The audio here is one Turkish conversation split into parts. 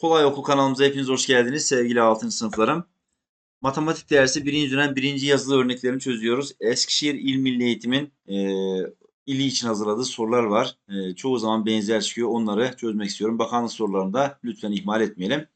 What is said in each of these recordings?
Kolay Okul kanalımıza hepiniz hoş geldiniz sevgili 6. sınıflarım. Matematik dersi 1. dönem 1. yazılı örneklerini çözüyoruz. Eskişehir İl Milli Eğitim'in e, ili için hazırladığı sorular var. E, çoğu zaman benzer çıkıyor. Onları çözmek istiyorum. Bakanlık sorularını da lütfen ihmal etmeyelim.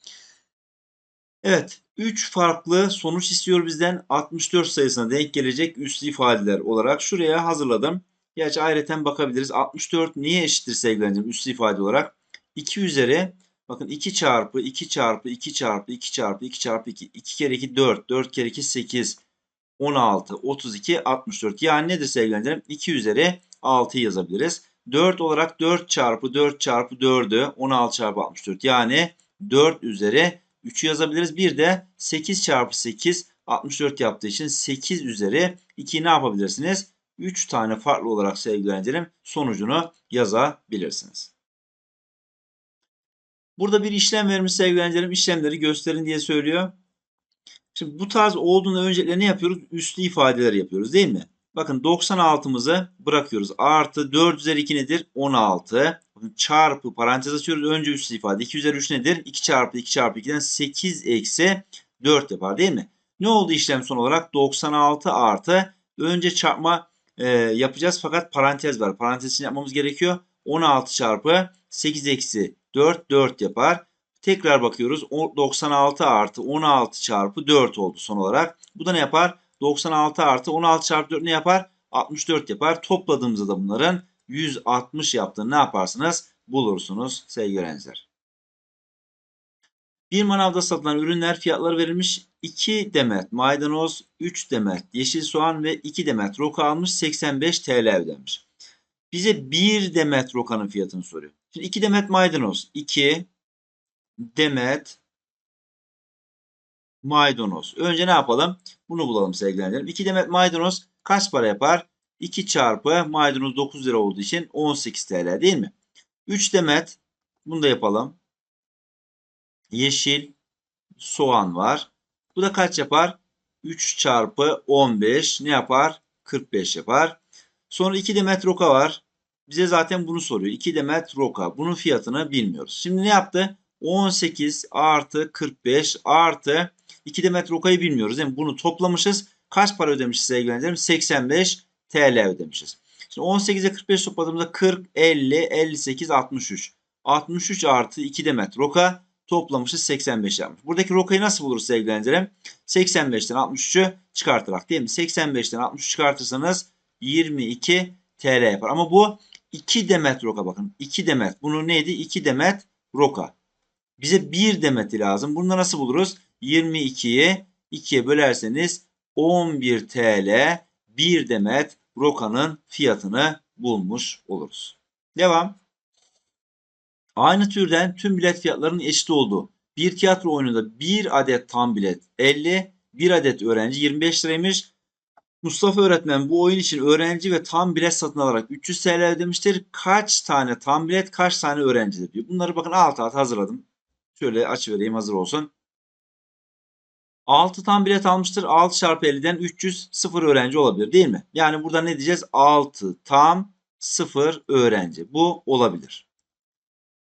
Evet. 3 farklı sonuç istiyor bizden. 64 sayısına denk gelecek üslü ifadeler olarak şuraya hazırladım. Gerçi ayrıca bakabiliriz. 64 niye eşittir sevgili öğrencim ifade olarak? 2 üzeri Bakın 2 çarpı 2 çarpı 2 çarpı 2 çarpı 2 çarpı 2. 2 kere 2 4. 4 kere 2 8. 16, 32, 64. Yani nedir sevgili öğrencilerim? 2 üzeri 6 yazabiliriz. 4 olarak 4 çarpı 4 çarpı 4'ü 16 çarpı 64. Yani 4 üzeri 3'ü yazabiliriz. Bir de 8 çarpı 8 64 yaptığı için 8 üzeri 2'yi ne yapabilirsiniz? 3 tane farklı olarak sevgili öğrencilerim sonucunu yazabilirsiniz. Burada bir işlem vermiş sevgili öğrencilerim. İşlemleri gösterin diye söylüyor. Şimdi bu tarz olduğunda öncelikle ne yapıyoruz? Üslü ifadeler yapıyoruz değil mi? Bakın 96'mızı bırakıyoruz. Artı 4 üzeri 2 nedir? 16. Bakın çarpı parantez açıyoruz. Önce üslü ifade. 2 üzeri 3 nedir? 2 çarpı 2 çarpı 2'den 8 eksi 4 yapar değil mi? Ne oldu işlem son olarak? 96 artı önce çarpma e, yapacağız fakat parantez var. Parantez yapmamız gerekiyor. 16 çarpı 8 eksi 4 4 yapar. Tekrar bakıyoruz. 96 artı 16 çarpı 4 oldu son olarak. Bu da ne yapar? 96 artı 16 çarpı 4 ne yapar? 64 yapar. Topladığımızda da bunların 160 yaptığını ne yaparsınız? Bulursunuz sevgili öğrenciler. Bir manavda satılan ürünler fiyatları verilmiş. 2 demet maydanoz, 3 demet yeşil soğan ve 2 demet roka almış 85 TL ödenmiş. Bize 1 demet rokanın fiyatını soruyor. Şimdi 2 demet maydanoz. 2 demet maydanoz. Önce ne yapalım? Bunu bulalım sevgilenlerim. 2 demet maydanoz kaç para yapar? 2 çarpı maydanoz 9 lira olduğu için 18 TL değil mi? 3 demet bunu da yapalım. Yeşil soğan var. Bu da kaç yapar? 3 çarpı 15 ne yapar? 45 yapar. Sonra 2 demet roka var. Bize zaten bunu soruyor. 2 demet roka. Bunun fiyatını bilmiyoruz. Şimdi ne yaptı? 18 artı 45 artı 2 demet rokayı bilmiyoruz. Mi? Bunu toplamışız. Kaç para ödemişiz sevgili öğrencilerim? 85 TL ödemişiz. Şimdi 18'e 45 topladığımızda 40, 50, 58, 63. 63 artı 2 demet roka toplamışız 85 yapmış. Buradaki rokayı nasıl buluruz sevgili öğrencilerim? 85'ten 63'ü çıkartarak değil mi? 85'ten 63 çıkartırsanız 22 TL yapar. Ama bu 2 demet roka bakın. 2 demet. Bunu neydi? 2 demet roka. Bize 1 demeti lazım. Bunu nasıl buluruz? 22'yi 2'ye bölerseniz 11 TL 1 demet rokanın fiyatını bulmuş oluruz. Devam. Aynı türden tüm bilet fiyatlarının eşit olduğu bir tiyatro oyununda bir adet tam bilet 50, bir adet öğrenci 25 liraymış. Mustafa öğretmen bu oyun için öğrenci ve tam bilet satın alarak 300 TL ödemiştir. Kaç tane tam bilet, kaç tane öğrencidir diyor. Bunları bakın alt alt hazırladım. Şöyle açıvereyim hazır olsun. 6 tam bilet almıştır. 6 çarpı 50'den 300 sıfır öğrenci olabilir değil mi? Yani burada ne diyeceğiz? 6 tam sıfır öğrenci. Bu olabilir.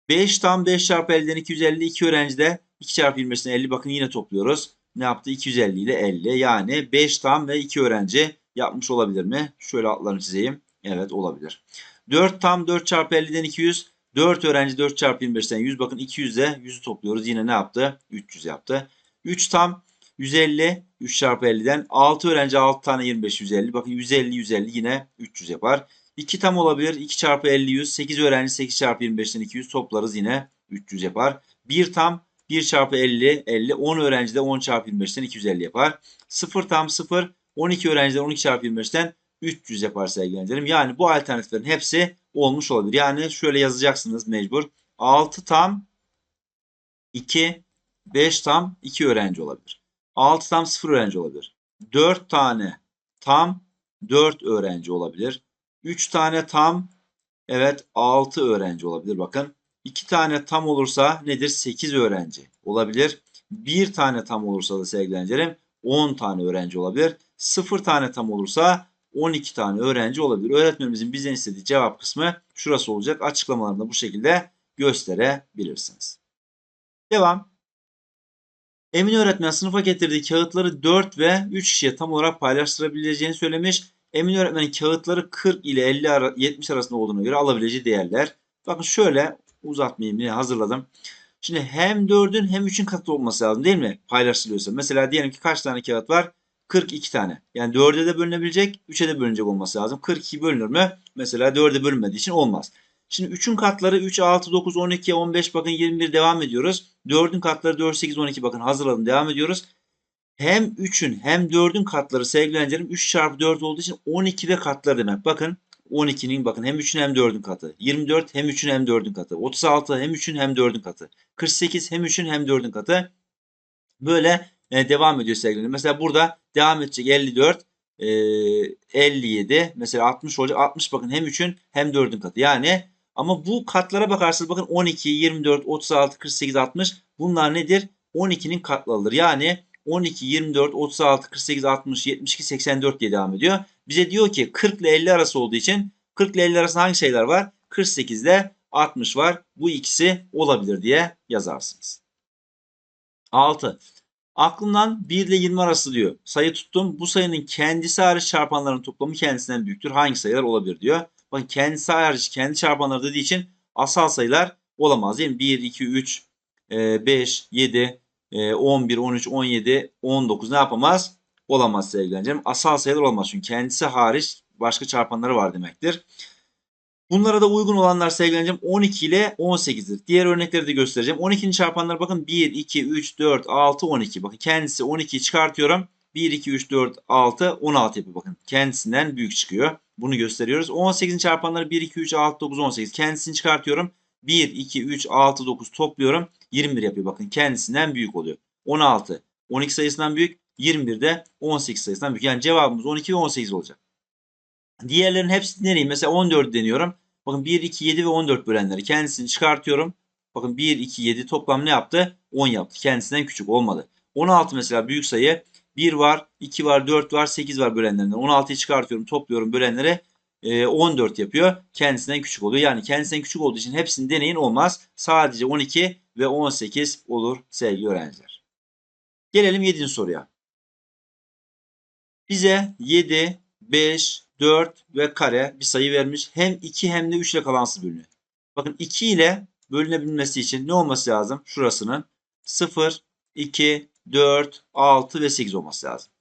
5 tam 5 çarpı 50'den 250 2 öğrenci de 2 çarpı 25'den 50 bakın yine topluyoruz. Ne yaptı? 250 ile 50 yani 5 tam ve 2 öğrenci yapmış olabilir mi? Şöyle altlarını çizeyim. Evet olabilir. 4 tam 4 çarpı 50'den 200 4 öğrenci 4 çarpı 25'ten 100 bakın 200'e 100'ü topluyoruz. Yine ne yaptı? 300 yaptı. 3 tam 150 3 çarpı 50'den 6 öğrenci 6 tane 25 150 bakın 150 150 yine 300 yapar. 2 tam olabilir. 2 çarpı 50 100. 8 öğrenci 8 çarpı 25'ten 200 toplarız yine 300 yapar. 1 tam 1 çarpı 50 50. 10 öğrenci de 10 çarpı 25'ten 250 yapar. 0 tam 0. 12 öğrenciden 12 çarpı 25'ten 300 yapar sevgili öğrencilerim. Yani bu alternatiflerin hepsi olmuş olabilir. Yani şöyle yazacaksınız mecbur. 6 tam 2 5 tam 2 öğrenci olabilir. 6 tam 0 öğrenci olabilir. 4 tane tam 4 öğrenci olabilir. 3 tane tam evet 6 öğrenci olabilir bakın. 2 tane tam olursa nedir? 8 öğrenci olabilir. 1 tane tam olursa da sevgili öğrencilerim 10 tane öğrenci olabilir. 0 tane tam olursa 12 tane öğrenci olabilir. Öğretmenimizin bizden istediği cevap kısmı şurası olacak. Açıklamalarında bu şekilde gösterebilirsiniz. Devam. Emin öğretmen sınıfa getirdiği kağıtları 4 ve 3 kişiye tam olarak paylaştırabileceğini söylemiş. Emin öğretmenin kağıtları 40 ile 50 ara, 70 arasında olduğuna göre alabileceği değerler. Bakın şöyle uzatmayayım yine hazırladım. Şimdi hem 4'ün hem 3'ün katı olması lazım değil mi? Paylaşılıyorsa. Mesela diyelim ki kaç tane kağıt var? 42 tane. Yani 4'e de bölünebilecek, 3'e de bölünecek olması lazım. 42 bölünür mü? Mesela 4'e bölünmediği için olmaz. Şimdi 3'ün katları 3, 6, 9, 12, 15 bakın 21 devam ediyoruz. 4'ün katları 4, 8, 12 bakın hazırladım devam ediyoruz. Hem 3'ün hem 4'ün katları sevgili öğrencilerim 3 çarpı 4 olduğu için 12 ve katları demek. Bakın 12'nin bakın hem 3'ün hem 4'ün katı. 24 hem 3'ün hem 4'ün katı. 36 hem 3'ün hem 4'ün katı. 48 hem 3'ün hem 4'ün katı. Böyle e, devam ediyor sevgili. Mesela burada devam edecek 54, e, 57, mesela 60 olacak. 60 bakın hem 3'ün hem 4'ün katı. Yani ama bu katlara bakarsanız bakın 12, 24, 36, 48, 60 bunlar nedir? 12'nin katlarıdır. Yani 12, 24, 36, 48, 60, 72, 84 diye devam ediyor. Bize diyor ki 40 ile 50 arası olduğu için 40 ile 50 arasında hangi şeyler var? 48 ile 60 var. Bu ikisi olabilir diye yazarsınız. 6. Aklımdan 1 ile 20 arası diyor. Sayı tuttum. Bu sayının kendisi hariç çarpanların toplamı kendisinden büyüktür. Hangi sayılar olabilir diyor. Bakın kendisi hariç kendi çarpanları dediği için asal sayılar olamaz değil mi? 1, 2, 3, 5, 7, 11, 13, 17, 19 ne yapamaz? Olamaz sevgili öğrencilerim. Asal sayılar olmaz çünkü kendisi hariç başka çarpanları var demektir. Bunlara da uygun olanlar sevgili öğrencim 12 ile 18'dir. Diğer örnekleri de göstereceğim. 12'nin çarpanları bakın 1, 2, 3, 4, 6, 12. Bakın kendisi 12'yi çıkartıyorum. 1, 2, 3, 4, 6, 16 yapıyor. Bakın kendisinden büyük çıkıyor. Bunu gösteriyoruz. 18'in çarpanları 1, 2, 3, 6, 9, 18. Kendisini çıkartıyorum. 1, 2, 3, 6, 9 topluyorum. 21 yapıyor. Bakın kendisinden büyük oluyor. 16, 12 sayısından büyük. 21 de 18 sayısından büyük. Yani cevabımız 12 ve 18 olacak. Diğerlerin hepsi nereye? Mesela 14 deniyorum. Bakın 1, 2, 7 ve 14 bölenleri. Kendisini çıkartıyorum. Bakın 1, 2, 7 toplam ne yaptı? 10 yaptı. Kendisinden küçük olmadı. 16 mesela büyük sayı. 1 var, 2 var, 4 var, 8 var bölenlerinden. 16'yı çıkartıyorum, topluyorum bölenlere 14 yapıyor. Kendisinden küçük oluyor. Yani kendisinden küçük olduğu için hepsini deneyin olmaz. Sadece 12 ve 18 olur sevgili öğrenciler. Gelelim 7. soruya. Bize 7, 5, 4 ve kare bir sayı vermiş. Hem 2 hem de 3 ile kalansız bölünüyor. Bakın 2 ile bölünebilmesi için ne olması lazım? Şurasının 0, 2, 4, 6 ve 8 olması lazım.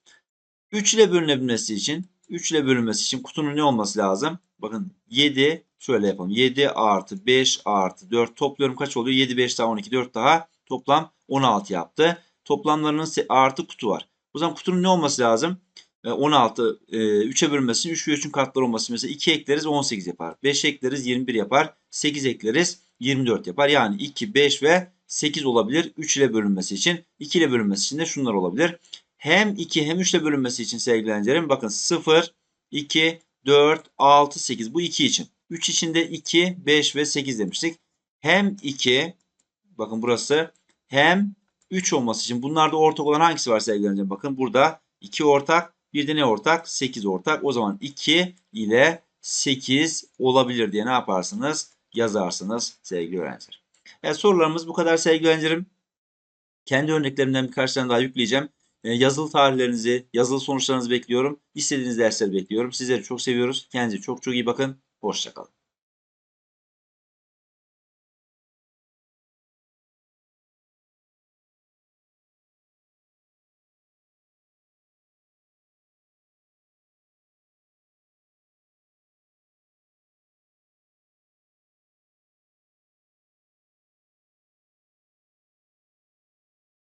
3 ile bölünebilmesi için 3 ile bölünmesi için kutunun ne olması lazım? Bakın 7 şöyle yapalım. 7 artı 5 artı 4 topluyorum kaç oluyor? 7, 5 daha 12, 4 daha toplam 16 yaptı. Toplamlarının artı kutu var. O zaman kutunun ne olması lazım? 16 e, 3'e bölünmesi 3 ve 3'ün katları olması mesela 2 ekleriz 18 yapar. 5 ekleriz 21 yapar. 8 ekleriz 24 yapar. Yani 2, 5 ve 8 olabilir 3 ile bölünmesi için. 2 ile bölünmesi için de şunlar olabilir. Hem 2 hem 3 ile bölünmesi için sevgili öğrencilerim bakın 0, 2, 4, 6, 8 bu 2 için. 3 için de 2, 5 ve 8 demiştik. Hem 2 bakın burası hem 3 olması için bunlarda ortak olan hangisi var sevgili öğrencilerim? Bakın burada 2 ortak bir de ne ortak? 8 ortak. O zaman 2 ile 8 olabilir diye ne yaparsınız? Yazarsınız sevgili öğrenciler. Evet, sorularımız bu kadar sevgili öğrencilerim. Kendi örneklerimden birkaç tane daha yükleyeceğim. Yazılı tarihlerinizi, yazılı sonuçlarınızı bekliyorum. İstediğiniz dersleri bekliyorum. Sizleri çok seviyoruz. Kendinize çok çok iyi bakın. Hoşçakalın.